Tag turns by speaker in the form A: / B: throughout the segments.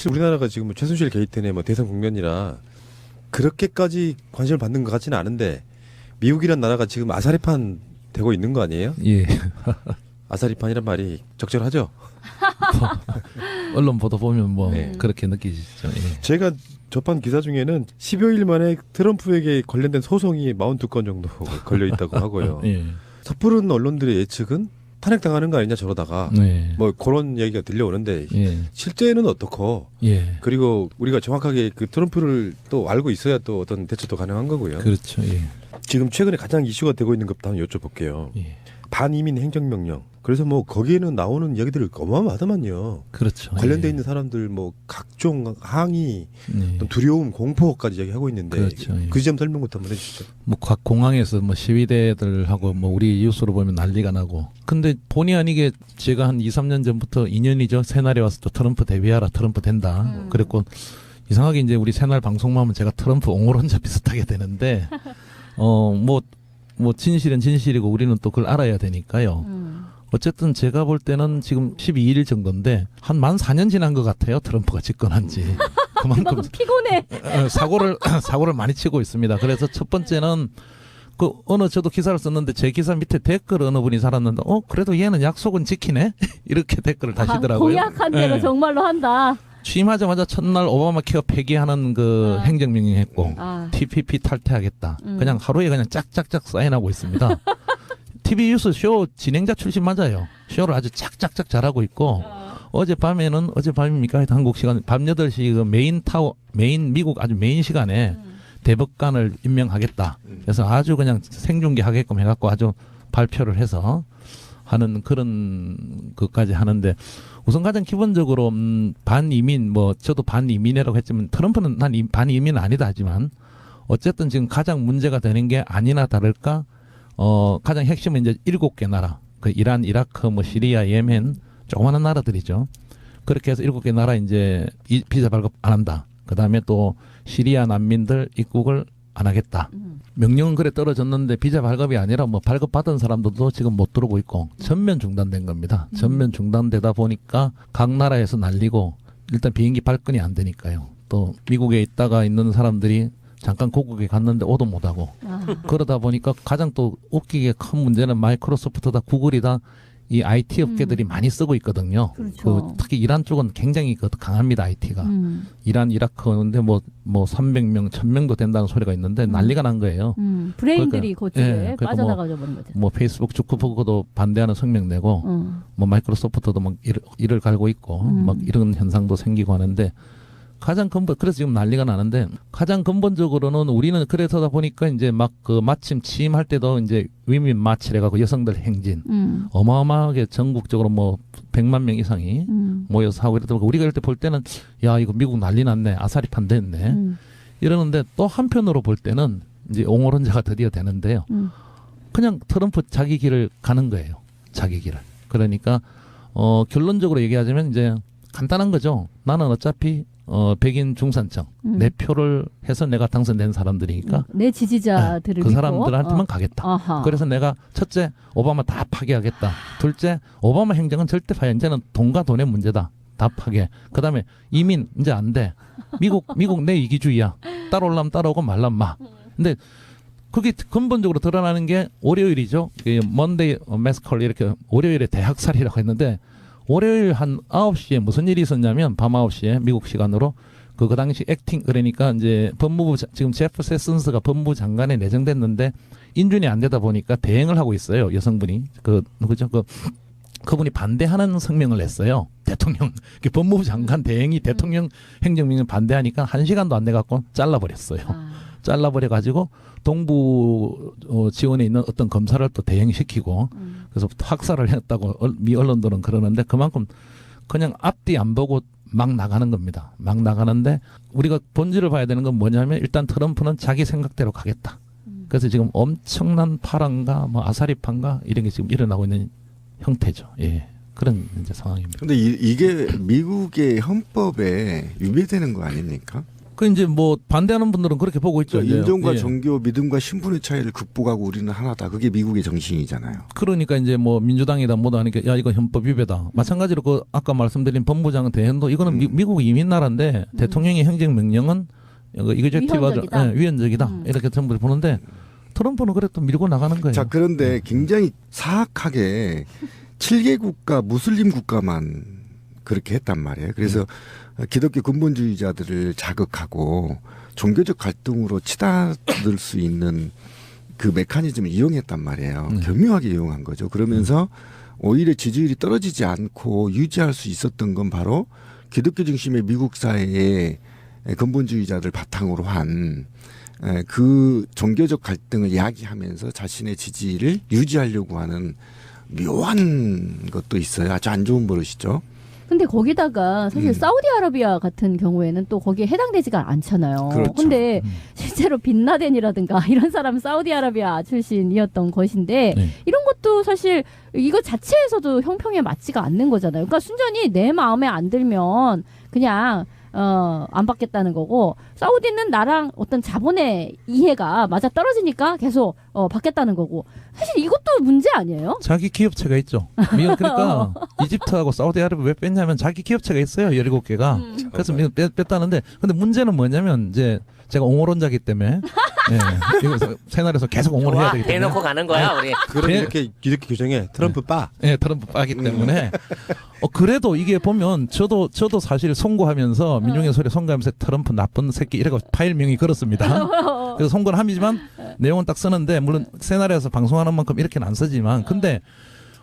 A: 사실 우리나라가 지금 뭐 최순실 게이트네 뭐 대선 국면이라 그렇게까지 관심을 받는 것 같지는 않은데 미국이란 나라가 지금 아사리판 되고 있는 거 아니에요?
B: 예.
A: 아사리판이란 말이 적절하죠?
B: 언론 보도 보면 뭐
A: 네.
B: 그렇게 느끼시죠. 예.
A: 제가 접한 기사 중에는 10여일 만에 트럼프에게 관련된 소송이 42건 정도 걸려 있다고 하고요.
B: 예.
A: 섣부른 언론들의 예측은 탄핵 당하는 거 아니냐 저러다가
B: 네.
A: 뭐 그런 얘기가 들려오는데
B: 예.
A: 실제는 어떻고
B: 예.
A: 그리고 우리가 정확하게 그 트럼프를 또 알고 있어야 또 어떤 대처도 가능한 거고요.
B: 그렇죠. 예.
A: 지금 최근에 가장 이슈가 되고 있는 것부터 한번 여쭤볼게요.
B: 예.
A: 반이민 행정명령. 그래서 뭐 거기에는 나오는 이야기들이 어마어마하더만요.
B: 그렇죠.
A: 관련돼
B: 예.
A: 있는 사람들 뭐 각종 항의,
B: 네.
A: 또 두려움, 공포까지 얘기하고 있는데
B: 그렇죠, 예.
A: 그 지점 설명부터 한번 해주시죠.
B: 뭐 각 공항에서 뭐 시위대들하고 뭐 우리 뉴스로 보면 난리가 나고. 근데 본의 아니게 제가 한 2, 3년 전부터 2년이죠. 새날에 와서 또 트럼프 데뷔하라. 트럼프 된다.
C: 음.
B: 그랬고 이상하게 이제 우리 새날 방송만 하면 제가 트럼프 옹호론자 비슷하게 되는데 어뭐뭐 진실은 진실이고 우리는 또 그걸 알아야 되니까요.
C: 음.
B: 어쨌든 제가 볼 때는 지금 12일 정도인데 한 만 4년 지난 것 같아요. 트럼프가 집권한 지. 그만큼
C: 피곤해.
B: 어, 사고를 사고를 많이 치고 있습니다. 그래서 첫 번째는 그 어느 저도 기사를 썼는데 제 기사 밑에 댓글 어느 분이 살았는데 어 그래도 얘는 약속은 지키네 이렇게 댓글을
C: 아,
B: 다시더라고요.
C: 공약한 대로
B: 예.
C: 정말로 한다.
B: 취임하자마자 첫날 오바마 케어 폐기하는 그
C: 아.
B: 행정명령했고
C: 아.
B: TPP 탈퇴하겠다.
C: 음.
B: 그냥 하루에 그냥 짝짝짝 사인하고 있습니다. TV 뉴스 쇼 진행자 출신 맞아요. 쇼를 아주 짝짝짝 잘하고 있고 어젯밤에는 어젯밤입니까? 한국 시간 밤 8시 그 메인 타워 메인 미국 아주 메인 시간에 대법관을 임명하겠다. 그래서 아주 그냥 생중계 하게끔 해 갖고 아주 발표를 해서 하는 그런 것까지 하는데 우선 가장 기본적으로 음, 반이민 뭐 저도 반이민이라고 했지만 트럼프는 난 이- 반이민은 아니다 하지만 어쨌든 지금 가장 문제가 되는 게 아니나 다를까 어 가장 핵심은 이제 일곱 개 나라 그 이란 이라크 뭐 시리아 예멘 조그마한 나라들이죠 그렇게 해서 일곱 개 나라 이제 이 비자 발급 안 한다 그 다음에 또 시리아 난민들 입국을 안 하겠다
C: 음.
B: 명령은 그래 떨어졌는데 비자 발급이 아니라 뭐 발급 받은 사람들도 지금 못 들어오고 있고 전면 중단된 겁니다. 전면 중단되다 보니까 각 나라에서 날리고 일단 비행기 발권이 안 되니까요. 또 미국에 있다가 있는 사람들이 잠깐 고국에 갔는데 오도 못하고
C: 아.
B: 그러다 보니까 가장 또 웃기게 큰 문제는 마이크로소프트다 구글이다 이 IT 업계들이 많이 쓰고 있거든요.
C: 그렇죠.
B: 그 특히 이란 쪽은 굉장히 그 강합니다 IT가.
C: 음.
B: 이란 이라크인데 뭐 뭐 300명, 1000명도 된다는 소리가 있는데
C: 음.
B: 난리가 난 거예요.
C: 음. 브레인들이
B: 그러니까,
C: 그쪽에
B: 예, 그러니까
C: 빠져나가져 버린 거죠.
B: 뭐 페이스북 주크버그도 반대하는 성명 내고
C: 음.
B: 뭐 마이크로소프트도 막 이를, 이를 갈고 있고
C: 음.
B: 막 이런 현상도 생기고 하는데 가장 근본 그래서 지금 난리가 나는데 가장 근본적으로는 우리는 그래서다 보니까 이제 막 그 마침 취임할 때도 이제 위민 마치래 가고 여성들 행진
C: 음.
B: 어마어마하게 전국적으로 뭐 100만 명 이상이
C: 음.
B: 모여서 하고 이러다 보니까 우리가 이럴 때 볼 때는 야 이거 미국 난리 났네 아사리판 됐네
C: 음.
B: 이러는데 또 한편으로 볼 때는 이제 옹호론자가 드디어 되는데요.
C: 음.
B: 그냥 트럼프 자기 길을 가는 거예요. 자기 길을. 그러니까 어 결론적으로 얘기하자면 이제 간단한 거죠. 나는 어차피 어 백인 중산층
C: 음.
B: 내 표를 해서 내가 당선된 사람들이니까
C: 내 지지자들을
B: 그
C: 믿고,
B: 사람들한테만
C: 어.
B: 가겠다.
C: 아하.
B: 그래서 내가 첫째 오바마 다 파괴하겠다. 둘째 오바마 행정은 절대 파괴. 이제는 돈과 돈의 문제다. 다 파괴. 그다음에 이민 이제 안 돼. 미국 미국 내 이기주의야. 따라올라면 따라오고 말란 마. 근데 그게 근본적으로 드러나는 게 월요일이죠. 그 먼데이 매스컬 이렇게 월요일에 대학살이라고 했는데 월요일 한 9시에 무슨 일이 있었냐면 밤 9시에 미국 시간으로 그, 그 당시 액팅 그러니까 이제 법무부 자- 지금 제프 세슨스가 법무부 장관에 내정됐는데 인준이 안 되다 보니까 대행을 하고 있어요 여성분이. 그 누구죠? 그 그분이 반대하는 성명을 냈어요 대통령. 그 법무부 장관 대행이 대통령 행정명령 반대하니까 한 시간도 안 돼 갖고 잘라버렸어요.
C: 아.
B: 잘라버려 가지고 동부 어, 지원에 있는 어떤 검사를 또 대행시키고
C: 음.
B: 그래서 학살을 했다고 얼- 미 언론들은 그러는데 그만큼 그냥 앞뒤 안 보고 막 나가는 겁니다. 막 나가는데 우리가 본질을 봐야 되는 건 뭐냐면 일단 트럼프는 자기 생각대로 가겠다.
C: 음.
B: 그래서 지금 엄청난 파랑과 뭐 아사리판가 이런 게 지금 일어나고 있는 형태죠. 예. 그런 이제 상황입니다.
D: 근데 이, 게 미국의 헌법에 위배되는 거 아닙니까?
B: 그 이제 뭐 반대하는 분들은 그렇게 보고 있죠.
D: 그러니까
B: 예.
D: 인종과
B: 예.
D: 종교, 믿음과 신분의 차이를 극복하고 우리는 하나다. 그게 미국의 정신이잖아요.
B: 그러니까 이제 뭐 민주당이다 뭐다 하니까 야 이거 헌법 위배다. 마찬가지로 그 아까 말씀드린 법무장 대행도 이거는
D: 음.
B: 미, 미국 이민 나라인데
C: 음.
B: 대통령의 행정 명령은 이거 이거젝티브하죠.
C: 위헌적이다.
B: 예, 위헌적이다.
C: 음.
B: 이렇게 전부 보는데 트럼프는 그래 또 밀고 나가는 거예요.
D: 자, 그런데 굉장히 사악하게 7개 국가 무슬림 국가만 그렇게 했단 말이에요. 그래서 기독교 근본주의자들을 자극하고 종교적 갈등으로 치닫을 수 있는 그 메커니즘을 이용했단 말이에요.
B: 네.
D: 교묘하게 이용한 거죠. 그러면서 오히려 지지율이 떨어지지 않고 유지할 수 있었던 건 바로 기독교 중심의 미국 사회의 근본주의자들 바탕으로 한 그 종교적 갈등을 야기하면서 자신의 지지를 유지하려고 하는 묘한 것도 있어요. 아주 안 좋은 버릇이죠.
C: 근데 거기다가 사실
D: 음.
C: 사우디아라비아 같은 경우에는 또 거기에 해당되지가 않잖아요.
D: 그렇죠.
C: 근데
B: 음.
C: 실제로 빈라덴이라든가 이런 사람 사우디아라비아 출신이었던 것인데
B: 네.
C: 이런 것도 사실 이거 자체에서도 형평에 맞지가 않는 거잖아요. 그러니까 순전히 내 마음에 안 들면 그냥 어, 안 받겠다는 거고 사우디는 나랑 어떤 자본의 이해가 맞아 떨어지니까 계속 어, 받겠다는 거고 사실 이것도 문제 아니에요?
B: 자기 기업체가 있죠. 미국 그러니까 이집트하고 사우디아라비아 왜 뺐냐면 자기 기업체가 있어요. 17개가.
C: 음.
B: 그래서 미국 뺐, 뺐다는데 근데 문제는 뭐냐면 이제 제가 옹호론자기 때문에 예, 이거 새날에서 계속 옹호를 해야 되기 때문에
E: 대놓고 가는 거야 우리.
A: 그럼
B: 네.
A: 이렇게 이렇게 규정해 트럼프 빠.
B: 예, 트럼프 빠기 때문에 어 그래도 이게 보면 저도 저도 사실 선고하면서 민중의 소리 선고하면서 트럼프 나쁜 새끼 이라고 파일명이 걸었습니다. 그래서 선고는 함이지만 내용은 딱 쓰는데 물론 새날에서 방송하는 만큼 이렇게는 안 쓰지만 근데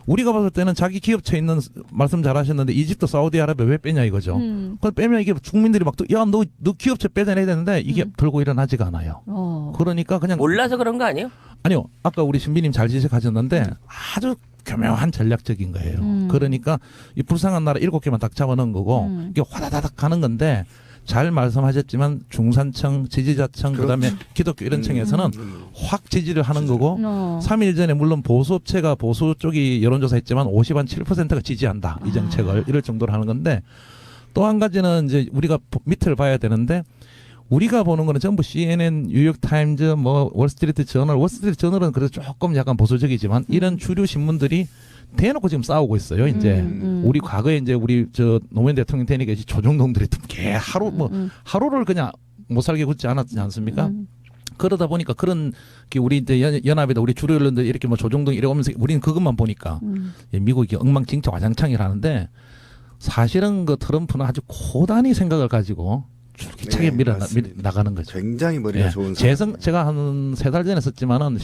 B: 우리가 봤을 때는 자기 기업체 있는 말씀 잘 하셨는데 이집트 사우디아라비아 왜 빼냐 이거죠.
C: 음.
B: 그 빼면 이게 국민들이 막야너너 기업체 빼내야 되는데 이게
C: 음.
B: 들고 일어나지가 않아요.
C: 어.
B: 그러니까 그냥
E: 몰라서 그런 거 아니에요?
B: 아니요. 아까 우리 신비님 잘 지적하셨는데 아주 교묘한 전략적인 거예요.
C: 음.
B: 그러니까 이 불쌍한 나라 일곱 개만 딱 잡아놓은 거고
C: 음.
B: 이게 화다다닥 가는 건데 잘 말씀하셨지만 중산층, 지지자층, 그다음에 기독교 이런 층에서는 확 지지를 하는 거고
C: 어.
B: 3일 전에 물론 보수업체가 보수 쪽이 여론조사했지만 50한 7%가 지지한다 이 정책을 이럴 정도로 하는 건데 또 한 가지는 이제 우리가 보- 밑을 봐야 되는데 우리가 보는 거는 전부 CNN, 뉴욕 타임즈, 뭐 월스트리트 저널, 월스트리트 저널은 그래도 조금 약간 보수적이지만 이런 주류 신문들이 대놓고 지금 싸우고 있어요. 이제
C: 음, 음.
B: 우리 과거에 이제 우리 저 노무현 대통령 되니까 이제 조정동들이 개 하루 뭐
C: 음,
B: 하루를 그냥 못 살게 굳지 않았지 않습니까?
C: 음.
B: 그러다 보니까 그런 게 우리 이제 연, 연합이다 우리 주류 언론들 이렇게 뭐 조정동 이러면서 우리는 그것만 보니까
C: 음.
B: 예, 미국이 엉망진창 와장창이라는데 사실은 그 트럼프는 아주 고단히 생각을 가지고 줄기차게
D: 네,
B: 밀어 나,
D: 맞습니다.
B: 밀, 나가는 거죠.
D: 굉장히 머리가
B: 예.
D: 좋은.
B: 재선 제가 한 세 달 전에 썼지만은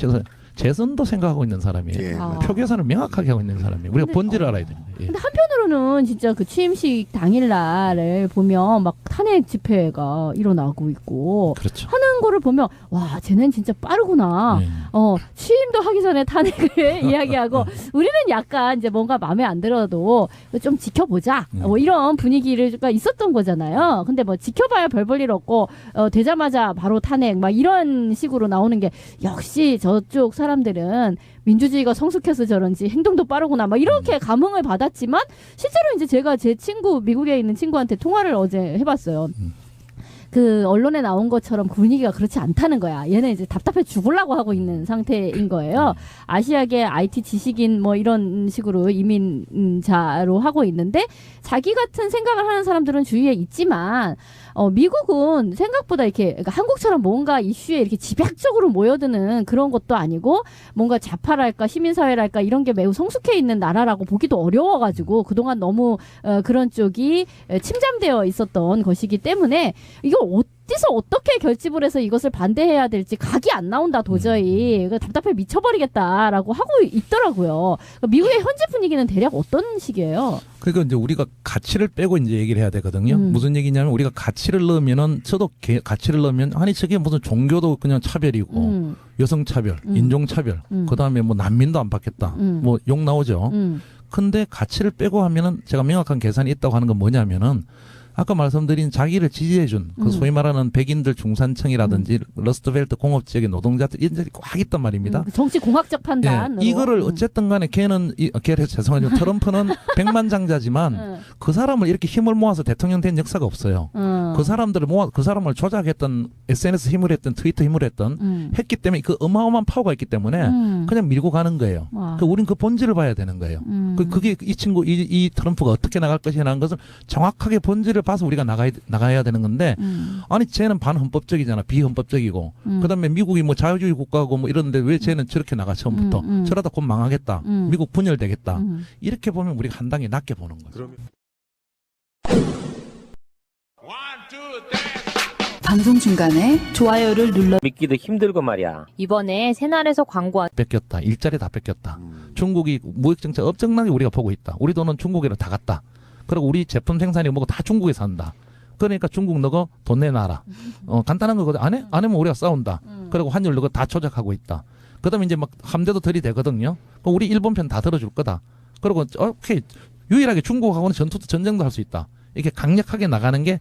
B: 재선, 재선도 생각하고 있는 사람이에요.
D: 예,
C: 아.
D: 맞-
B: 표 계산을 명확하게 하고 있는 사람이에요. 우리가
C: 근데-
B: 본질을
C: 어.
B: 알아야 됩니다. 예.
C: 근데 한편으로는 진짜 그 취임식 당일날을 보면 막 탄핵 집회가 일어나고 있고
B: 그렇죠.
C: 하는 거를 보면 와 쟤는 진짜 빠르구나.
B: 예.
C: 어 취임도 하기 전에 탄핵을 이야기하고 우리는 약간 이제 뭔가 마음에 안 들어도 좀 지켜보자.
B: 음.
C: 뭐 이런 분위기가 있었던 거잖아요. 근데 뭐 지켜봐야 별 볼 일 없고 어, 되자마자 바로 탄핵 막 이런 식으로 나오는 게 역시 저쪽 사람들은 민주주의가 성숙해서 저런지 행동도 빠르구나 막 이렇게 감흥을 받았지만 실제로 이제 제가 제 친구 미국에 있는 친구한테 통화를 어제 해봤어요.
B: 음.
C: 그 언론에 나온 것처럼 분위기가 그렇지 않다는 거야. 얘는 이제 답답해 죽으려고 하고 있는 상태인 거예요. 아시아계 IT 지식인 뭐 이런 식으로 이민자로 하고 있는데 자기 같은 생각을 하는 사람들은 주위에 있지만 어 미국은 생각보다 이렇게 그러니까 한국처럼 뭔가 이슈에 이렇게 집약적으로 모여드는 그런 것도 아니고 뭔가 좌파랄까 시민사회랄까 이런 게 매우 성숙해 있는 나라라고 보기도 어려워가지고 그동안 너무 어, 그런 쪽이 에, 침잠되어 있었던 것이기 때문에 이걸 어 디서 어떻게 결집을 해서 이것을 반대해야 될지 각이 안 나온다 도저히 그 답답해 미쳐버리겠다라고 하고 있더라고요. 그러니까 미국의 현재 분위기는 대략 어떤 식이에요?
B: 그러니까 이제 우리가 가치를 빼고 이제 얘기를 해야 되거든요.
C: 음.
B: 무슨 얘기냐면 우리가 가치를 넣으면은 저도 개- 가치를 넣으면 아니 저게 무슨 종교도 그냥 차별이고
C: 음,
B: 여성 차별,
C: 음.
B: 인종 차별,
C: 음.
B: 그다음에 뭐 난민도 안 받겠다.
C: 음.
B: 뭐욕 나오죠.
C: 음,
B: 근데 가치를 빼고 하면은 제가 명확한 계산이 있다고 하는 건 뭐냐면은 아까 말씀드린 자기를 지지해준
C: 음.
B: 그 소위 말하는 백인들 중산층이라든지 러스트벨트 공업 지역의 노동자들 이들이 꽉 있단 말입니다.
C: 음, 정치 공학적 판단.
B: 예, 이거를 어쨌든 간에 걔는 이, 걔 죄송하지만 트럼프는 백만장자지만
C: 음.
B: 그 사람을 이렇게 힘을 모아서 대통령 된 역사가 없어요.
C: 음. 어.
B: 그 사람들을 모아 그 사람을 조작했던 SNS 힘을 했던 트위터 힘을 했던
C: 음.
B: 했기 때문에 그 어마어마한 파워가 있기 때문에
C: 음.
B: 그냥 밀고 가는 거예요.
C: 와.
B: 그 우린 그 본질을 봐야 되는 거예요.
C: 음.
B: 그 그게 이 친구 이, 이 트럼프가 어떻게 나갈 것이라는 것을 정확하게 본질을 봐서 우리가 나가야 나가야 되는 건데
C: 음.
B: 아니 쟤는 반헌법적이잖아 비헌법적이고
C: 음.
B: 그다음에 미국이 뭐 자유주의 국가고 뭐 이러는데 왜 쟤는 저렇게 나가 처음부터
C: 음, 음.
B: 저러다 곧 망하겠다
C: 음.
B: 미국 분열되겠다
C: 음.
B: 이렇게 보면 우리가 한 단계 낮게 보는 거죠.
A: 그러면
E: 방송 중간에 좋아요를 눌러
F: 믿기도 힘들고 말이야.
G: 이번에 새날에서 광고한
B: 뺏겼다 일자리 다 뺏겼다. 중국이 무역 정책 엄청나게 우리가 보고 있다. 우리 돈은 중국에로 다 갔다. 그리고 우리 제품 생산이 뭐고 다 중국에 산다. 그러니까 중국 너가 돈 내놔라. 어, 간단한 거거든. 안 해? 안 하면 우리가 싸운다.
C: 음.
B: 그리고 환율 너가 다 조작하고 있다. 그 다음에 이제 막 함대도 들이대거든요. 그럼 우리 일본 편 다 들어줄 거다. 그리고 어, 오케이. 유일하게 중국하고는 전투도 전쟁도 할 수 있다. 이렇게 강력하게 나가는 게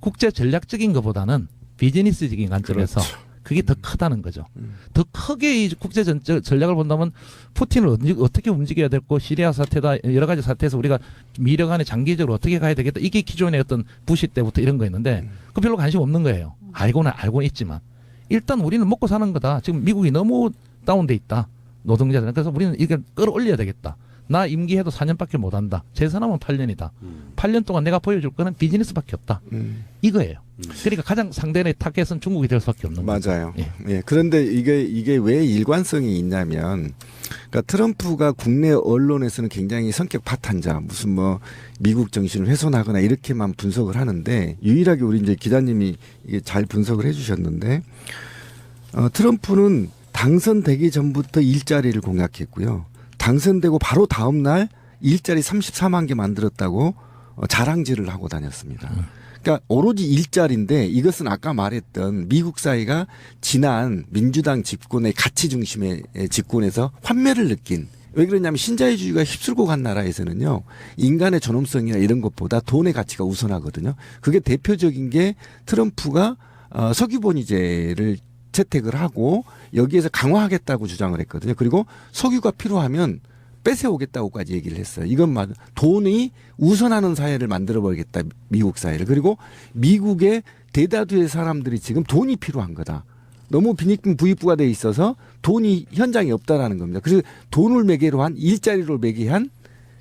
B: 국제 전략적인 것보다는 비즈니스적인 관점에서 그 게 더 크다는 거죠. 더 크게 이 국제 전, 저- 전략을 본다면 푸틴을 어떻게 움직여야 될고 시리아 사태다 여러 가지 사태에서 우리가 미래 간에 장기적으로 어떻게 가야 되겠다 이게 기존의 어떤 부시 때부터 이런 거였는데 그 별로 관심 없는 거예요. 알고는 알고는 있지만 일단 우리는 먹고 사는 거다. 지금 미국이 너무 다운돼 있다. 노동자들. 그래서 우리는 이걸 끌어올려야 되겠다. 나 임기해도 4년밖에 못 한다. 재산하면 8년이다. 8년 동안 내가 보여줄 거는 비즈니스밖에 없다.
D: 음.
B: 이거예요. 그러니까 가장 상대의 타겟은 중국이 될 수밖에 없는 거죠.
D: 맞아요.
B: 예.
D: 예. 그런데 이게 이게 왜 일관성이 있냐면, 그러니까 트럼프가 국내 언론에서는 굉장히 성격 파탄자, 무슨 뭐 미국 정신을 훼손하거나 이렇게만 분석을 하는데 유일하게 우리 이제 기자님이 이게 잘 분석을 해 주셨는데, 어, 트럼프는 당선되기 전부터 일자리를 공약했고요. 당선되고 바로 다음 날 일자리 34만 개 만들었다고 어, 자랑질을 하고 다녔습니다. 그러니까 오로지 일자리인데 이것은 아까 말했던 미국 사회가 지난 민주당 집권의 가치 중심의 집권에서 환멸을 느낀 왜 그러냐면 신자유주의가 휩쓸고 간 나라에서는요 인간의 존엄성이나 이런 것보다 돈의 가치가 우선하거든요. 그게 대표적인 게 트럼프가 어, 석유본위제를 채택을 하고 여기에서 강화하겠다고 주장을 했거든요. 그리고 석유가 필요하면 뺏어오겠다고까지 얘기를 했어요. 이건 막 돈이 우선하는 사회를 만들어 버리겠다. 미국 사회를. 그리고 미국의 대다수의 사람들이 지금 돈이 필요한 거다. 너무 빈익빈 부익부가 돼 있어서 돈이 현장에 없다라는 겁니다. 그래서 돈을 매개로 한 일자리를 매개한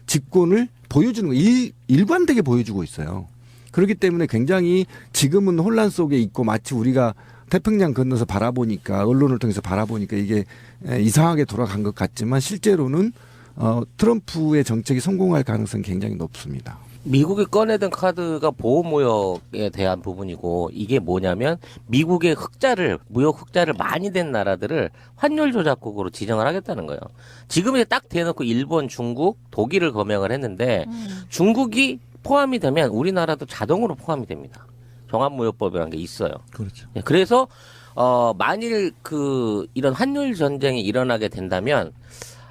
D: 집권을 보여주는 거 일, 일관되게 보여주고 있어요. 그렇기 때문에 굉장히 지금은 혼란 속에 있고 마치 우리가 태평양 건너서 바라보니까 언론을 통해서 바라보니까 이게 에, 이상하게 돌아간 것 같지만 실제로는 어, 트럼프의 정책이 성공할 가능성이 굉장히 높습니다.
F: 미국이 꺼내든 카드가 보호 무역에 대한 부분이고 이게 뭐냐면 미국의 흑자를 무역 흑자를 많이 된 나라들을 환율 조작국으로 지정을 하겠다는 거예요. 지금 이제 딱 대놓고 일본, 중국, 독일을 검역을 했는데 중국이 포함이 되면 우리나라도 자동으로 포함이 됩니다. 종합무역법이라는 게 있어요.
B: 그렇죠.
F: 예, 그래서 어 만일 그 이런 환율 전쟁이 일어나게 된다면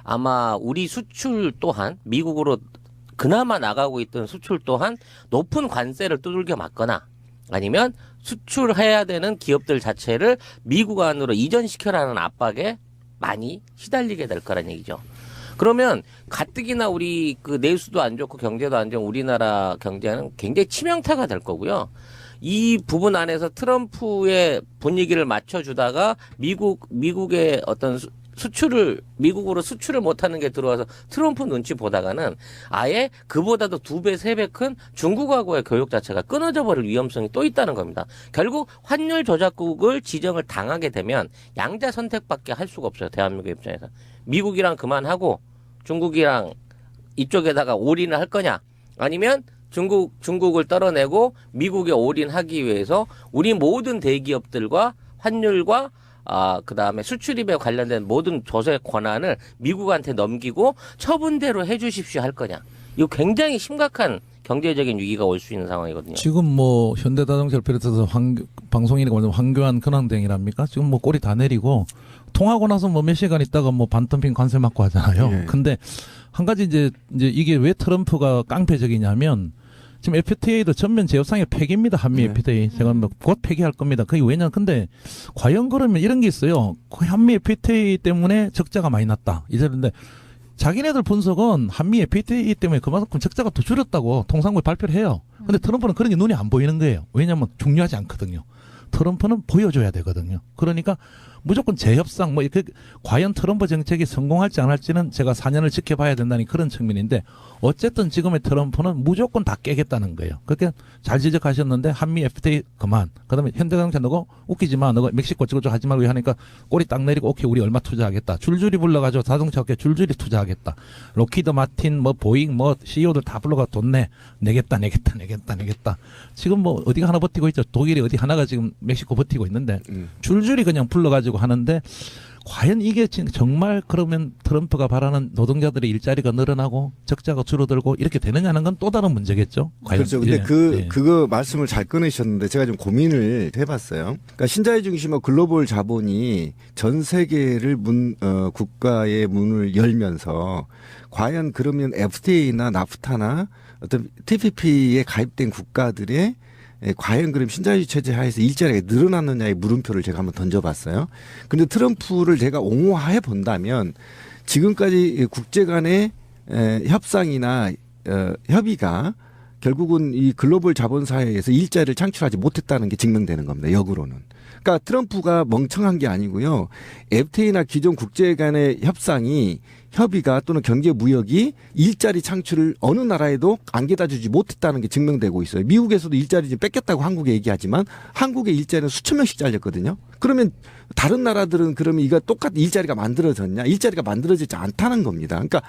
F: 아마 우리 수출 또한 미국으로 그나마 나가고 있던 수출 또한 높은 관세를 두들겨 맞거나 아니면 수출해야 되는 기업들 자체를 미국 안으로 이전시켜라는 압박에 많이 시달리게 될 거란 얘기죠. 그러면 가뜩이나 우리 그 내수도 안 좋고 경제도 안 좋은 우리나라 경제는 굉장히 치명타가 될 거고요. 이 부분 안에서 트럼프의 분위기를 맞춰주다가 미국 미국의 어떤 수, 수출을 미국으로 수출을 못하는 게 들어와서 트럼프 눈치 보다가는 아예 그보다도 두 배 세 배 큰 중국하고의 교육 자체가 끊어져 버릴 위험성이 또 있다는 겁니다. 결국 환율 조작국을 지정을 당하게 되면 양자 선택밖에 할 수가 없어요. 대한민국 입장에서 미국이랑 그만하고 중국이랑 이쪽에다가 올인을 할 거냐 아니면 중국 중국을 떨어내고 미국에 올인하기 위해서 우리 모든 대기업들과 환율과 아 그 다음에 수출입에 관련된 모든 조세 권한을 미국한테 넘기고 처분대로 해주십시오 할 거냐 이거 굉장히 심각한 경제적인 위기가 올 수 있는 상황이거든요.
B: 지금 뭐 현대자동차를 비롯해서 황, 방송이니까 말하면 황교안 근황댕이랍니까? 지금 뭐 꼬리 다 내리고 통하고 나서 뭐 몇 시간 있다가 뭐 반덤핑 관세 맞고 하잖아요.
D: 예.
B: 근데 한 가지 이제 이제 이게 왜 트럼프가 깡패적이냐면 지금 FTA도 전면 제휴상의 폐기입니다. 한미
D: 네.
B: FTA. 제가 뭐곧 폐기할 겁니다. 그게 왜냐? 근데 과연 그러면 이런 게 있어요. 그 한미 FTA 때문에 적자가 많이 났다. 이랬는데 자기네들 분석은 한미 FTA 때문에 그만큼 적자가 더 줄었다고 통상부에 발표를 해요. 근데 트럼프는 그런 게 눈에 안 보이는 거예요. 왜냐하면 중요하지 않거든요. 트럼프는 보여줘야 되거든요. 그러니까 무조건 재협상 뭐 이렇게 과연 트럼프 정책이 성공할지 안 할지는 제가 4년을 지켜봐야 된다는 그런 측면인데 어쨌든 지금의 트럼프는 무조건 다 깨겠다는 거예요. 그렇게 잘 지적하셨는데 한미 FTA 그만. 그다음에 현대자동차 너고 웃기지 마. 너가 멕시코 저거 하지 말고 하니까 꼬리 딱 내리고 오케이 우리 얼마 투자하겠다. 줄줄이 불러가지고 자동차 업계 줄줄이 투자하겠다. 로키드 마틴 뭐 보잉 뭐 CEO들 다 불러가 돈 내. 내겠다 내겠다 내겠다 내겠다. 지금 뭐 어디가 하나 버티고 있죠. 독일이 어디 하나가 지금 멕시코 버티고 있는데
D: 음.
B: 줄줄이 그냥 불러가지고 하는데 과연 이게 진- 정말 그러면 트럼프가 바라는 노동자들의 일자리가 늘어나고 적자가 줄어들고 이렇게 되느냐는 건 또 다른 문제겠죠. 과연
D: 그렇죠. 근데
B: 예,
D: 그
B: 예.
D: 그거 말씀을 잘 꺼내셨는데 제가 좀 고민을 해봤어요. 그러니까 신자유 중심의 글로벌 자본이 전 세계를 문 어, 국가의 문을 열면서 과연 그러면 FTA나 나프타나 어떤 TPP에 가입된 국가들의 에, 과연 그럼 신자유 체제 하에서 일자리가 늘어났느냐의 물음표를 제가 한번 던져봤어요. 근데 트럼프를 제가 옹호해 본다면 지금까지 국제 간의 에, 협상이나 어, 협의가 결국은 이 글로벌 자본 사회에서 일자리를 창출하지 못했다는 게 증명되는 겁니다. 역으로는. 그러니까 트럼프가 멍청한 게 아니고요. FTA나 기존 국제 간의 협상이 협의가 또는 경제 무역이 일자리 창출을 어느 나라에도 안겨다 주지 못했다는 게 증명되고 있어요. 미국에서도 일자리 좀 뺏겼다고 한국에 얘기하지만 한국의 일자리는 수천 명씩 잘렸거든요. 그러면 다른 나라들은 그러면 이거 똑같은 일자리가 만들어졌냐? 일자리가 만들어지지 않다는 겁니다. 그러니까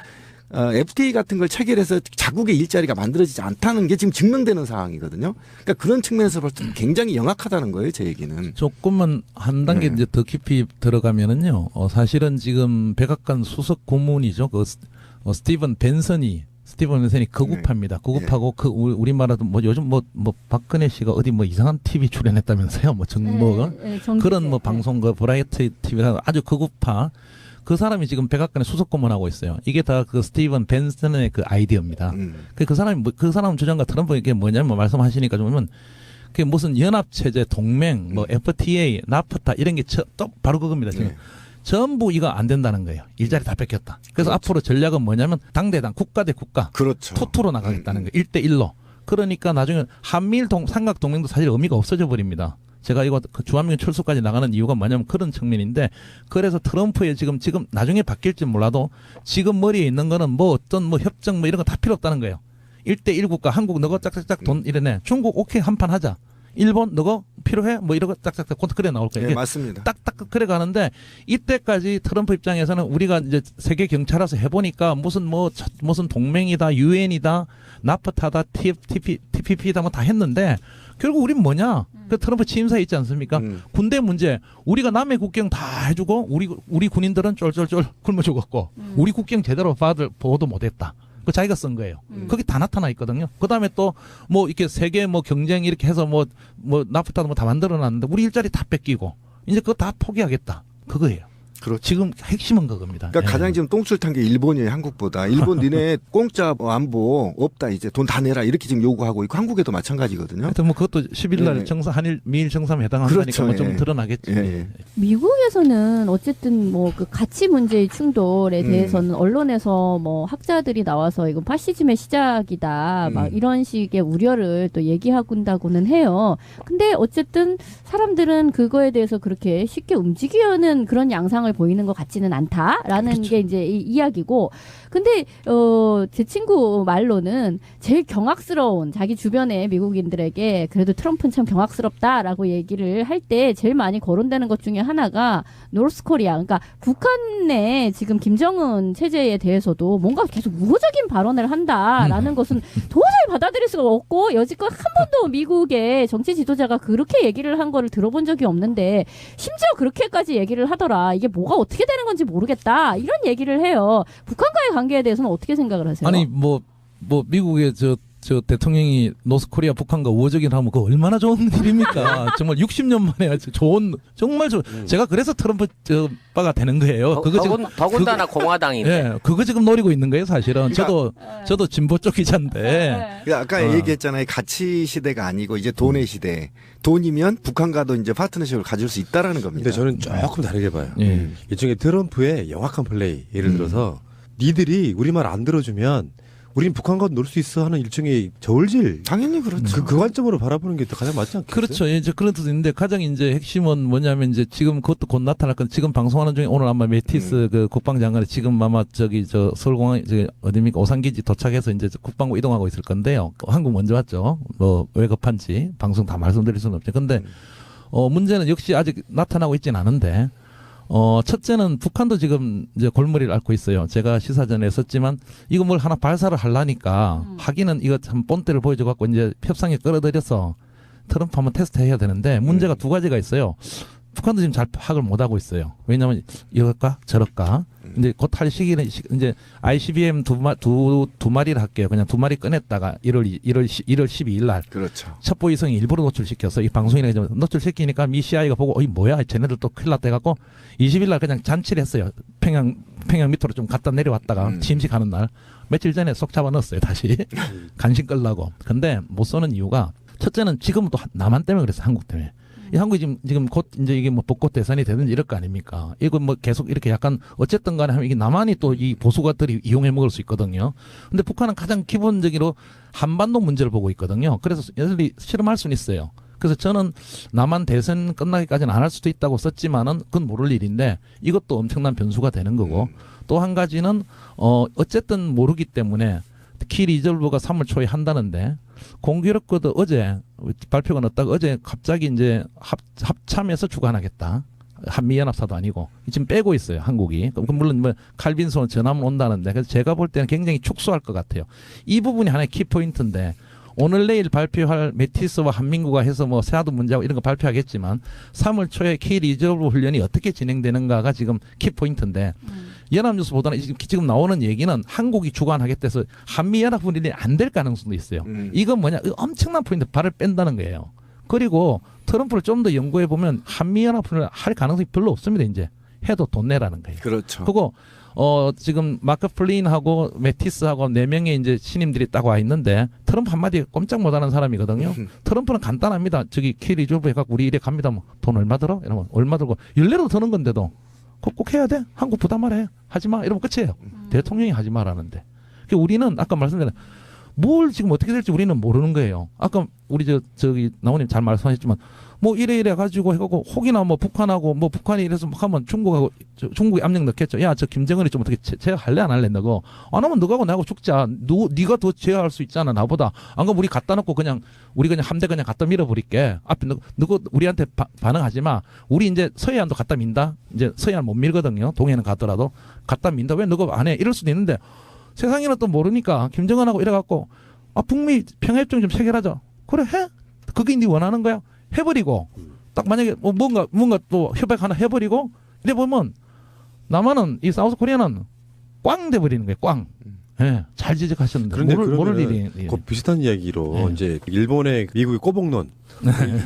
D: 어, FTA 같은 걸 체결해서 자국의 일자리가 만들어지지 않다는 게 지금 증명되는 상황이거든요. 그러니까 그런 측면에서 볼 때 굉장히 영악하다는 거예요, 제 얘기는.
B: 조금만 한 단계
D: 네.
B: 이제 더 깊이 들어가면은요. 어, 사실은 지금 백악관 수석 고문이죠. 그 스- 어, 스티븐 벤슨이 스티븐 벤슨이 거급합니다. 거급하고 그 우리- 우리말로도 뭐 요즘 뭐뭐 박근혜 씨가 어디 뭐 이상한 TV 출연했다면서요. 뭐 정뭐
C: 네, 네.
B: 그런 뭐
C: 네.
B: 방송 그 브라이어티 TV라 아주 극우파 그 사람이 지금 백악관에 수석 고문하고 있어요. 이게 다 그 스티븐 벤슨의 그 아이디어입니다.
D: 음.
B: 그, 그 사람이 뭐- 그 사람 주장과 트럼프 이게 뭐냐면 말씀하시니까 좀 보면 그게 무슨 연합 체제 동맹 뭐 FTA 나프타 이런 게 또 바로 그겁니다. 지금
D: 네.
B: 전부 이거 안 된다는 거예요. 일자리 다 뺏겼다. 그래서
D: 그렇죠.
B: 앞으로 전략은 뭐냐면 당대당 국가 대 국가
D: 그렇죠.
B: 토토로 나가겠다는
D: 음, 음.
B: 거예요. 1대 1로. 그러니까 나중에 한미일 동, 삼각 동맹도 사실 의미가 없어져 버립니다. 제가 이거 그 주한미군 철수까지 나가는 이유가 뭐냐면 그런 측면인데 그래서 트럼프의 지금 지금 나중에 바뀔지 몰라도 지금 머리에 있는 거는 뭐 어떤 뭐 협정 뭐 이런 거 다 필요 없다는 거예요. 1대1 국가 한국 너거 짝짝짝 돈 이래네. 중국 오케이 한 판 하자. 일본 너거 필요해? 뭐 이런 거 짝짝짝 콘트 그래 나올 거예요.
D: 네, 맞습니다.
B: 딱딱 그래 가는데 이때까지 트럼프 입장에서는 우리가 이제 세계 경찰에서 해보니까 무슨 뭐 첫- 무슨 동맹이다 유엔이다 나프타다 TP, TPP다 뭐 다 했는데 결국 우린 뭐냐 그 트럼프 취임사에 있지 않습니까
D: 음.
B: 군대 문제 우리가 남의 국경 다 해주고 우리 우리 군인들은 쫄쫄쫄 굶어 죽었고 우리 국경 제대로 받을 보호도 못했다. 그 자기가 쓴 거예요. 거기 다 나타나 있거든요. 그 다음에 또 뭐 이렇게 세계 뭐 경쟁 이렇게 해서 뭐 뭐 나프타도 뭐 다 만들어놨는데 우리 일자리 다 뺏기고 이제 그거 다 포기하겠다. 그거예요.
D: 그렇죠.
B: 지금 핵심은 그겁니다.
D: 그러니까
B: 예.
D: 가장 지금 똥줄 탄 게 일본이에요, 한국보다. 일본 니네 공짜 안보 없다 이제 돈 다 내라 이렇게 지금 요구하고 있고 한국에도 마찬가지거든요.
B: 하여튼 뭐 그것도 10일 날
D: 네.
B: 정상 한일 미일 정상에 해당한다니까
D: 그렇죠,
B: 뭐좀
D: 예.
B: 드러나겠지.
D: 예, 예.
C: 미국에서는 어쨌든 뭐 그 가치 문제의 충돌에
D: 음.
C: 대해서는 언론에서 뭐 학자들이 나와서 이건 파시즘의 시작이다 막
D: 음.
C: 이런 식의 우려를 또 얘기하군다고는 해요. 근데 어쨌든 사람들은 그거에 대해서 그렇게 쉽게 움직이려는 그런 양상을 보이는 것 같지는 않다라는
B: 그렇죠.
C: 게 이제 이 이야기고 근데 어 제 친구 말로는 제일 경악스러운 자기 주변의 미국인들에게 그래도 트럼프는 참 경악스럽다라고 얘기를 할 때 제일 많이 거론되는 것 중에 하나가 노스 코리아. 그러니까 북한 내 지금 김정은 체제에 대해서도 뭔가 계속 우호적인 발언을 한다라는 것은 도저히 받아들일 수가 없고 여지껏 한 번도 미국의 정치 지도자가 그렇게 얘기를 한 거를 들어본 적이 없는데 심지어 그렇게까지 얘기를 하더라. 이게 뭐가 어떻게 되는 건지 모르겠다. 이런 얘기를 해요. 북한과의 관계 에 대해서는 어떻게 생각을 하세요?
B: 아니 뭐뭐 미국의 저저 대통령이 노스코리아 북한과 우호적인 하면 그 얼마나 좋은 일입니까? 정말 60년 만에 아주 좋은 정말 좋. 제가 그래서 트럼프 저 빠가 되는 거예요.
F: 더,
B: 그거 지금
F: 더군, 더군다나 공화당인데
B: 예, 그거 지금 노리고 있는 거예요, 사실은. 저도 저도 진보 쪽 기자인데.
D: 그러니까 아까
B: 어.
D: 얘기했잖아요. 가치 시대가 아니고 이제 돈의 시대. 돈이면 북한과도 이제 파트너십을 가질 수 있다라는 겁니다.
A: 근데 저는 조금 다르게 봐요.
B: 예.
A: 일종의 트럼프의 영악한 플레이. 예를
D: 음.
A: 들어서 니들이 우리 말 안 들어주면 우린 북한과 놀 수 있어 하는 일종의 저울질
D: 당연히 그렇죠.
A: 그, 그 관점으로 바라보는 게더 가장 맞지 않겠어요?
B: 그렇죠. 이제 그런 뜻도 있는데 가장 이제 핵심은 뭐냐면 이제 지금 그것도 곧 나타날 건 지금 방송하는 중에 오늘 아마 메티스 그 국방장관이 지금 아마 저기 저 서울공항 저 어디입니까 오산기지 도착해서 이제 국방부 이동하고 있을 건데요. 한국 먼저 왔죠. 뭐 왜 급한지 방송 다 말씀드릴 수는 없죠. 근데 어 문제는 역시 아직 나타나고 있지는 않은데 어 첫째는 북한도 지금 이제 골머리를 앓고 있어요. 제가 시사전에 썼지만 이거 뭘 하나 발사를 하려니까
C: 음.
B: 하기는 이거 참 본때를 보여줘 갖고 이제 협상에 끌어들여서 트럼프 한번 테스트 해야 되는데 문제가
D: 음.
B: 두 가지가 있어요. 북한도 지금 잘 파악을 못 하고 있어요. 왜냐하면 이럴까 저럴까 이제 곧할 시기는 시- 이제 ICBM 두 마 두 두 마리를 할게요. 그냥 두 마리 꺼냈다가 1월 이- 1월 1월 12일 날
D: 그렇죠.
B: 첩보 이성이 일부러 노출시켜서 이 방송이나 좀 노출시키니까 미 CIA가 보고 어이 뭐야 쟤네들 또 큰일 났다 해갖고 20일 날 그냥 잔치를 했어요. 평양 평양 밑으로 좀 갔다 내려왔다가
D: 음.
B: 취임식 하는 날 며칠 전에 속 잡아 넣었어요 다시 간신 끌라고. 근데 못 쏘는 이유가 첫째는 지금은 또 남한 때문에 그랬어 한국 때문에. 이 한국이 지금 지금 곧 이제 이게 뭐 벚꽃 대선이 되든지 이럴 거 아닙니까? 이거 뭐 계속 이렇게 약간 어쨌든 간에 하면 이게 남한이 또 이 보수가들이 이용해 먹을 수 있거든요. 근데 북한은 가장 기본적으로 한반도 문제를 보고 있거든요. 그래서 여전히 실험할 수는 있어요. 그래서 저는 남한 대선 끝나기까지는 안 할 수도 있다고 썼지만은 그건 모를 일인데 이것도 엄청난 변수가 되는 거고 또 한 가지는 어 어쨌든 모르기 때문에 키 리졸브가 3월 초에 한다는데 공교롭게도 어제 발표가 났다가 어제 갑자기 이제 합, 합참에서 주관하겠다. 한미연합사도 아니고. 지금 빼고 있어요 한국이. 그럼 물론 뭐 칼빈손 전함 온다는데. 그래서 제가 볼 때는 굉장히 축소할 것 같아요. 이 부분이 하나의 키 포인트인데 오늘 내일 발표할 메티스와 한민구가 해서 뭐 세아도 문제하고 이런 거 발표하겠지만 3월 초에 K 리저브 훈련이 어떻게 진행되는가가 지금 키 포인트인데 연합뉴스 보다는 지금 지금 나오는 얘기는 한국이 주관하겠다 해서 한미 연합 훈련이 안 될 가능성도 있어요.
D: 음.
B: 이건 뭐냐 이 엄청난 포인트 발을 뺀다는 거예요. 그리고 트럼프를 좀 더 연구해 보면 한미 연합 훈련을 할 가능성이 별로 없습니다. 이제 해도 돈 내라는 거예요.
D: 그렇죠.
B: 그거 어 지금 마크 플린하고 메티스하고 네 명의 이제 신임들이 딱 와 있는데 트럼프 한마디 꼼짝 못하는 사람이거든요. 트럼프는 간단합니다. 저기 키 리조브 해갖고 우리 이래 갑니다. 뭐 돈 얼마 들어? 이러면 얼마 들고 열내로 드는 건데도 그거 꼭 해야 돼? 한국 부담하래. 하지 마. 이러면 끝이에요. 대통령이 하지 마라는데. 그 우리는 아까 말씀드린 뭘 지금 어떻게 될지 우리는 모르는 거예요. 아까 우리 저 저기 나오님 잘 말씀하셨지만 뭐 이래 이래 가지고 해갖고 혹이나 뭐 북한하고 뭐 북한이 이래서 막 하면 중국하고 저, 중국이 압력 넣겠죠. 야 저 김정은이 좀 어떻게 제, 제어할래 안 할래 너고 안 하면 너하고 나하고 죽자. 누 네가 더 제어할 수 있잖아 나보다. 안 그럼 우리 갖다 놓고 그냥 우리 그냥 함대 그냥 갖다 밀어버릴게. 앞에 너 누구 우리한테 바- 반응하지 마. 우리 이제 서해안도 갖다 민다. 이제 서해안 못 밀거든요. 동해는 가더라도 갖다 민다. 왜 너가 안 해? 이럴 수도 있는데 세상에는 또 모르니까 김정은하고 이래갖고 아 북미 평화협정 좀 체결하자. 그래 해? 그게 네 원하는 거야? 해버리고 딱 만약에 뭐 뭔가 뭔가 또 협약 하나 해버리고 이래 보면 남한은 이 사우스 코리아는 꽝 돼버리는 거예요. 꽝. 예, 잘 지적하셨는데
A: 그런데
B: 모를, 모를 일이. 예.
A: 그 비슷한 이야기로
B: 네.
A: 이제 일본의 미국의 꼬복론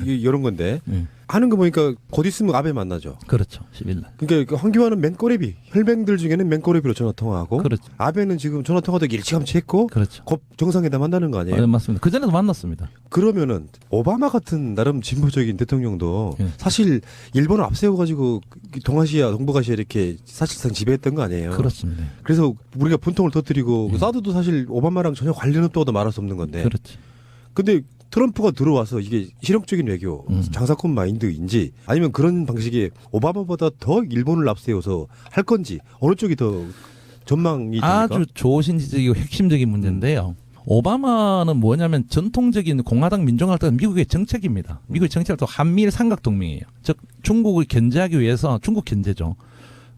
A: 이- 이런 건데
B: 예.
A: 하는 거 보니까 곧 있으면 아베 만나죠.
B: 그렇죠. 10일 날.
A: 그러니까 그 황교안은 맨꼬레비 혈맹들 중에는 맨꼬레비로 전화 통화하고
B: 그렇죠.
A: 아베는 지금 전화 통화도 일찌감치 했고
B: 그렇죠.
A: 곧 정상회담 한다는 거 아니에요?
B: 어, 맞습니다. 그 전에도 만났습니다.
A: 그러면은 오바마 같은 나름 진보적인 대통령도
B: 예.
A: 사실 일본을 앞세워 가지고 동아시아, 동북아시아 이렇게 사실상 지배했던 거 아니에요.
B: 그렇습니다.
A: 그래서 우리가 분통을 터뜨리고
B: 예.
A: 사드도 사실 오바마랑 전혀 관련 없다고도 말할 수 없는 건데.
B: 그렇지.
A: 근데 트럼프가 들어와서 이게 실용적인 외교,
B: 음.
A: 장사꾼 마인드인지 아니면 그런 방식의 오바마보다 더 일본을 앞세워서 할 건지 어느 쪽이 더 전망이 됩니까?
B: 아주 좋으신 지적이고 핵심적인 문제인데요. 오바마는 뭐냐면 전통적인 공화당 민중할때 미국의 정책입니다. 미국의 정책은 또 한미일 삼각 동맹이에요. 즉 중국을 견제하기 위해서 중국 견제죠.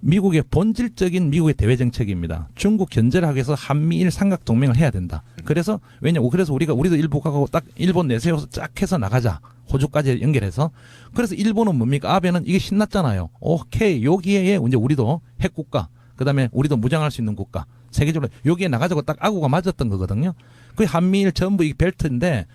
B: 미국의 본질적인 미국의 대외 정책입니다. 중국 견제를 하기 위해서 한미일 삼각 동맹을 해야 된다. 그래서 왜냐 그래서 우리가 우리도 일본하고 딱 일본 내세워서 쫙 해서 나가자. 호주까지 연결해서 그래서 일본은 뭡니까 아베는 이게 신났잖아요. 오케이 여기에 이제 우리도 핵국가 그다음에 우리도 무장할 수 있는 국가 세계적으로 여기에 나가자고 딱 아구가 맞았던 거거든요. 그 한미일 전부 이 벨트인데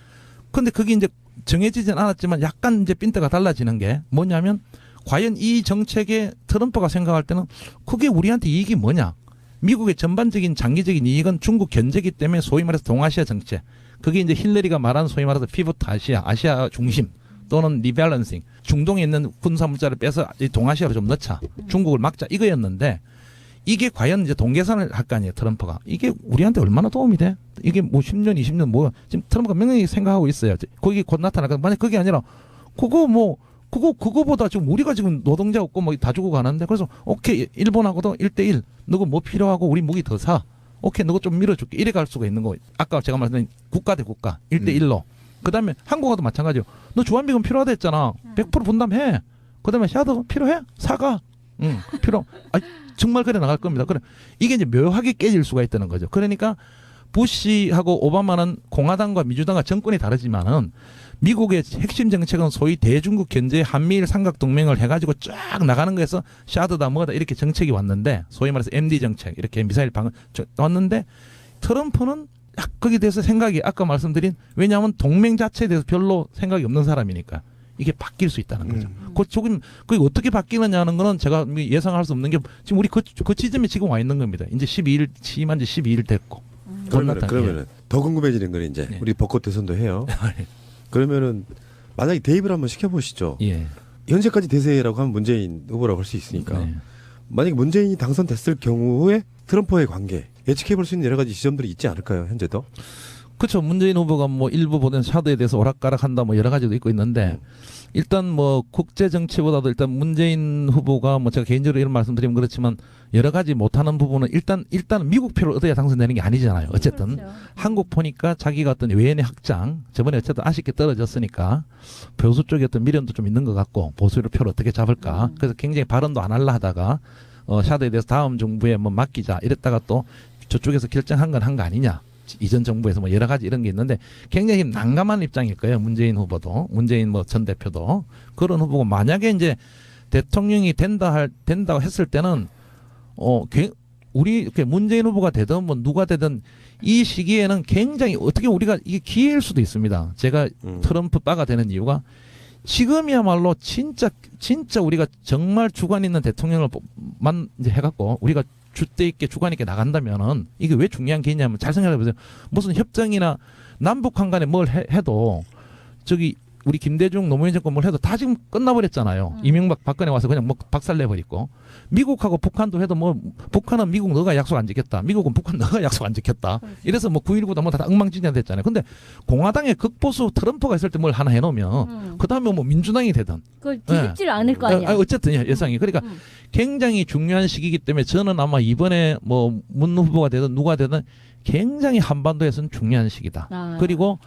B: 근데 그게 이제 정해지진 않았지만 약간 이제 핀트가 달라지는 게 뭐냐면 과연 이 정책에 트럼프가 생각할 때는 그게 우리한테 이익이 뭐냐? 미국의 전반적인 장기적인 이익은 중국 견제기 때문에 소위 말해서 동아시아 정책. 그게 이제 힐러리가 말한 소위 말해서 피부트 아시아, 아시아 중심 또는 리밸런싱. 중동에 있는 군사 물자를 빼서 이 동아시아로 좀 넣자. 중국을 막자 이거였는데 이게 과연 이제 동계산을 할 거 아니에요 트럼프가 이게 우리한테 얼마나 도움이 돼? 이게 뭐 10년, 20년 뭐 지금 트럼프가 명령히 생각하고 있어요. 거기 곧 나타나거든. 만약 그게 아니라 그거 뭐 그거 그거보다 지금 우리가 지금 노동자 없고 뭐 다 주고 가는데 그래서 오케이 일본하고도 1대1 누구 뭐 필요하고 우리 무기 더 사. 오케이 누구 좀 밀어줄게 이래 갈 수가 있는 거. 아까 제가 말씀드린 국가 대 국가 1대1로. 그다음에 한국하고도 마찬가지요. 너 주한미군 필요하다 했잖아. 100% 분담해. 그다음에 샤드 필요해? 사가. 응 필요. 아 정말 그래 나갈 겁니다. 그래 이게 이제 묘하게 깨질 수가 있다는 거죠. 그러니까 부시하고 오바마는 공화당과 민주당과 정권이 다르지만은 미국의 핵심 정책은 소위 대중국 견제 한미일 삼각 동맹을 해가지고 쫙 나가는 거에서 샤드다 뭐다 이렇게 정책이 왔는데 소위 말해서 MD 정책 이렇게 미사일 방 저- 왔는데 트럼프는 약 거기에 대해서 생각이 아까 말씀드린 왜냐하면 동맹 자체에 대해서 별로 생각이 없는 사람이니까 이게 바뀔 수 있다는 거죠. 그 조금 그게 어떻게 바뀌느냐는 거는 제가 예상할 수 없는 게 지금 우리 그, 그 지점에 지금 와 있는 겁니다. 이제 12일 취임한 지 12일 됐고.
A: 그러면
B: 나타나-
A: 그러면은 더 궁금해지는 건 이제
B: 네.
A: 우리 벚꽃 대선도 해요. 그러면은 만약에 대입을 한번 시켜보시죠.
B: 예.
A: 현재까지 대세라고 하면 문재인 후보라고 할 수 있으니까
B: 네.
A: 만약에 문재인이 당선됐을 경우에 트럼프와의 관계 예측해볼 수 있는 여러 가지 지점들이 있지 않을까요? 현재도?
B: 그렇죠. 문재인 후보가 뭐 일부 보낸 샤드에 대해서 오락가락한다 뭐 여러 가지도 있고 있는데 일단 뭐 국제 정치보다도 일단 문재인 후보가 뭐 제가 개인적으로 이런 말씀드리면 그렇지만 여러 가지 못하는 부분은 일단 일단 미국 표를 얻어야 당선되는 게 아니잖아요. 어쨌든
C: 그렇죠.
B: 한국 보니까 자기가 어떤 외연의 확장 저번에 어쨌든 아쉽게 떨어졌으니까 보수 쪽에 어떤 미련도 좀 있는 것 같고 보수로 표를 어떻게 잡을까
C: 음.
B: 그래서 굉장히 발언도 안 할라 하다가 어 샤드에 대해서 다음 정부에 뭐 맡기자 이랬다가 또 저쪽에서 결정한 건 한 거 아니냐 이전 정부에서 뭐 여러 가지 이런 게 있는데 굉장히 난감한 입장일 거예요 문재인 후보도 문재인 뭐 전 대표도 그런 후보고 만약에 이제 대통령이 된다 할 된다고 했을 때는 어 개- 우리 이렇게 문재인 후보가 되든 뭐 누가 되든 이 시기에는 굉장히 어떻게 우리가 이게 기회일 수도 있습니다. 제가
A: 음.
B: 트럼프 바가 되는 이유가 지금이야말로 진짜 진짜 우리가 정말 주관 있는 대통령을 뽑- 만 이제 해갖고 우리가 주대 있게 주관 있게 나간다면은 이게 왜 중요한 게 있냐면 잘 생각해 보세요. 무슨 협정이나 남북 한 간에 뭘 해, 해도 저기 우리 김대중 노무현 정권 뭘 해도 다 지금 끝나버렸잖아요.
C: 음.
B: 이명박 박근혜 와서 그냥 뭐 박살내버리고 미국하고 북한도 해도 뭐 북한은 미국 너가 약속 안 지켰다. 미국은 북한 너가 약속 안 지켰다.
C: 그렇죠.
B: 이래서 뭐 9.19다 뭐다 엉망진창 됐잖아요. 근데 공화당의 극보수 트럼프가 있을 때 뭘 하나 해놓으면
C: 음.
B: 그 다음에 뭐 민주당이 되든
C: 그걸 뒤집지를 않을 거 아니야.
B: 아, 어쨌든 예, 예상이 그러니까
C: 음.
B: 굉장히 중요한 시기이기 때문에 저는 아마 이번에 뭐 문 후보가 되든 누가 되든 굉장히 한반도에서는 중요한 시기다.
C: 아.
B: 그리고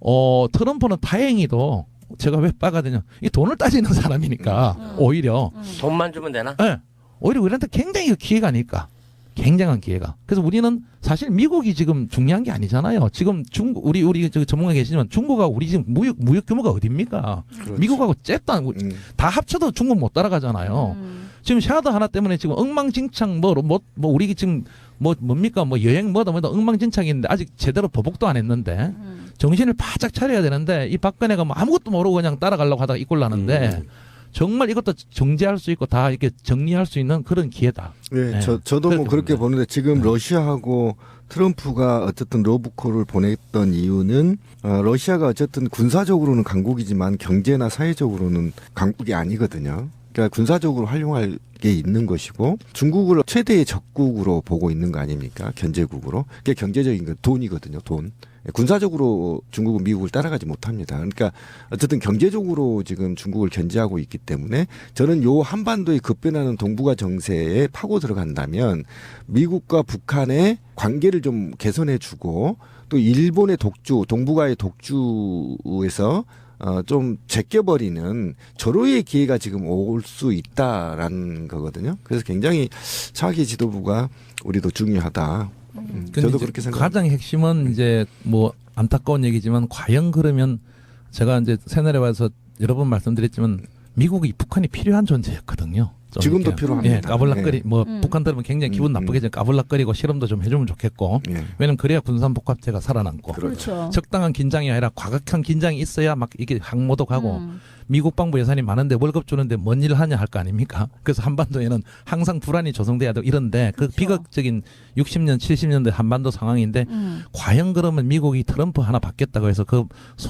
B: 어 트럼프는 다행히도 제가 왜 빠가 되냐 이 돈을 따지는 사람이니까
C: 음.
B: 오히려
C: 음.
F: 돈만 주면 되나?
B: 예 오히려 우리한테 굉장히 기회가 아닐까 굉장한 기회가 그래서 우리는 사실 미국이 지금 중요한 게 아니잖아요 지금 중국 우리 우리 저 전문가 계시지만 중국하고 우리 지금 무역 무역 규모가 어딥니까
D: 그렇죠.
B: 미국하고 잽도 안
D: 음.
B: 다 합쳐도 중국 못 따라가잖아요.
C: 음.
B: 지금 샤드 하나 때문에 지금 엉망진창 뭐, 뭐, 뭐 우리 지금 뭐 뭡니까 뭐 여행 뭐다 뭐다 엉망진창인데 아직 제대로 보복도 안 했는데
C: 음.
B: 정신을 바짝 차려야 되는데 이 박근혜가 뭐 아무것도 모르고 그냥 따라가려고 하다가 이꼴 나는데
A: 음.
B: 정말 이것도 정제할 수 있고 다 이렇게 정리할 수 있는 그런 기회다.
D: 예,
B: 네.
D: 저, 저도 뭐
B: 그렇게
D: 그렇게
B: 봅니다.
D: 보는데 지금
B: 네.
D: 러시아하고 트럼프가 어쨌든 러브콜을 보냈던 이유는 어, 러시아가 어쨌든 군사적으로는 강국이지만 경제나 사회적으로는 강국이 아니거든요. 그러니까 군사적으로 활용할 게 있는 것이고 중국을 최대의 적국으로 보고 있는 거 아닙니까? 견제국으로. 그게 경제적인 건 돈이거든요. 돈. 군사적으로 중국은 미국을 따라가지 못합니다. 그러니까 어쨌든 경제적으로 지금 중국을 견제하고 있기 때문에 저는 요 한반도의 급변하는 동북아 정세에 파고 들어간다면 미국과 북한의 관계를 좀 개선해 주고 또 일본의 독주, 동북아의 독주에서 어, 좀 제껴버리는 절호의 기회가 지금 올 수 있다라는 거거든요. 그래서 굉장히 차기 지도부가 우리도 중요하다. 음,
B: 근데
D: 저도 그렇게 생각합니다.
B: 가장 핵심은 이제 뭐 안타까운 얘기지만 과연 그러면 제가 이제 새날에 와서 여러 번 말씀드렸지만 미국이 북한이 필요한 존재였거든요. 좀
D: 지금도
B: 이렇게.
D: 필요합니다.
B: 예, 까불락거리 뭐
C: 음.
B: 북한 들으면 굉장히 기분
D: 음,
B: 나쁘게 좀 까불락거리고 실험도 좀 해주면 좋겠고
D: 예.
B: 왜냐면 그래야 군산 복합체가 살아남고
C: 그렇죠.
B: 적당한 긴장이 아니라 과격한 긴장이 있어야 막 이게 항모도 가고
C: 음.
B: 미국 방부 예산이 많은데 월급 주는데 뭔 일을 하냐 할 거 아닙니까? 그래서 한반도에는 항상 불안이 조성돼야 되고 이런데 그
C: 그렇죠.
B: 비극적인 60년 70년대 한반도 상황인데
C: 음.
B: 과연 그러면 미국이 트럼프 하나 받겠다고 해서 그 소,